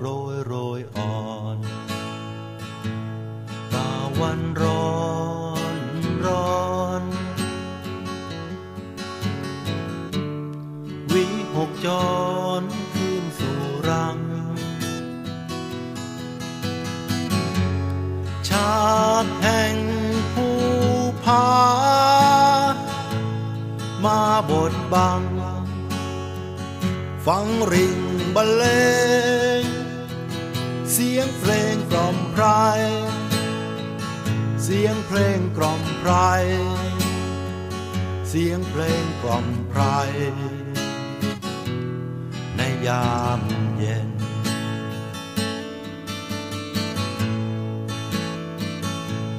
โรยโรยอ่อนตาวันร้อนร้อนวิหกจรคืนสู่รัง ชาติแห่งภูพามาบดบัง ฟังริงบรรเล เสียงเพลงกล่อมไพรเสียงเพลงกล่อมไพรเสียงเพลงกล่อมไพรในยามเย็น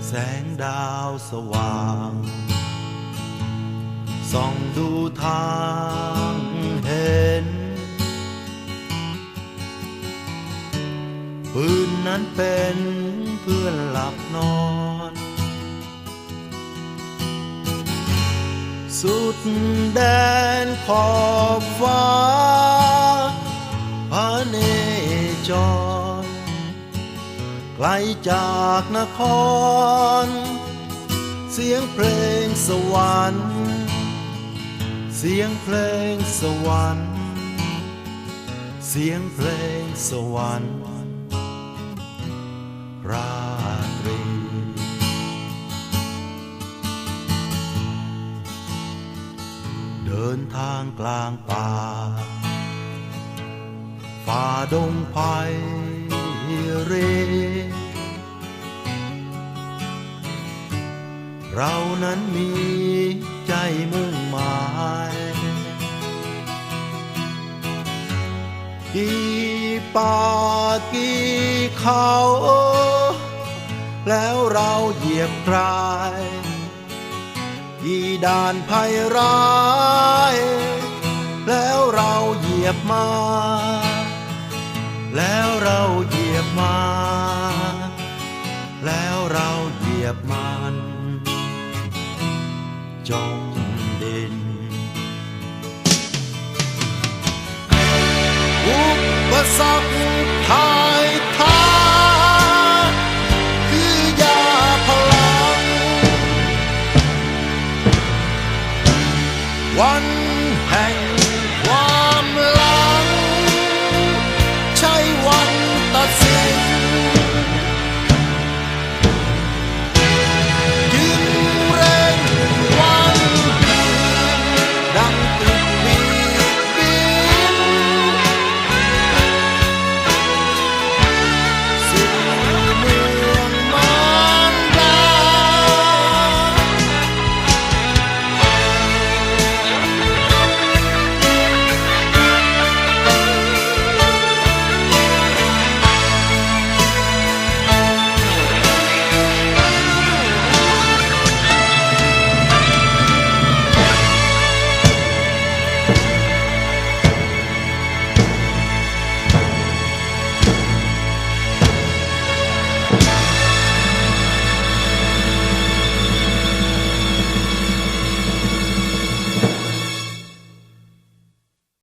แสงดาวสว่างส่องดูทางเห็น นั้นเป็นเพื่อนหลับนอน สุดแดนขอบฟ้าพระเนจร ไกลจากนคร เสียงเพลงสวรรค์ เสียงเพลงสวรรค์ เสียงเพลงสวรรค์ ราตรี เดินทางกลางป่า ฝ่าดงไผ่เร เรานั้นมีใจมุ่งหมายกี่ป่ากี่เขา แล้วเราเหยียบกรายกี่ด่านภัยร้าย แล้วเราเหยียบมา แล้วเราเหยียบมา แล้วเราเหยียบมันจมดินอุปสรรค ลังวัน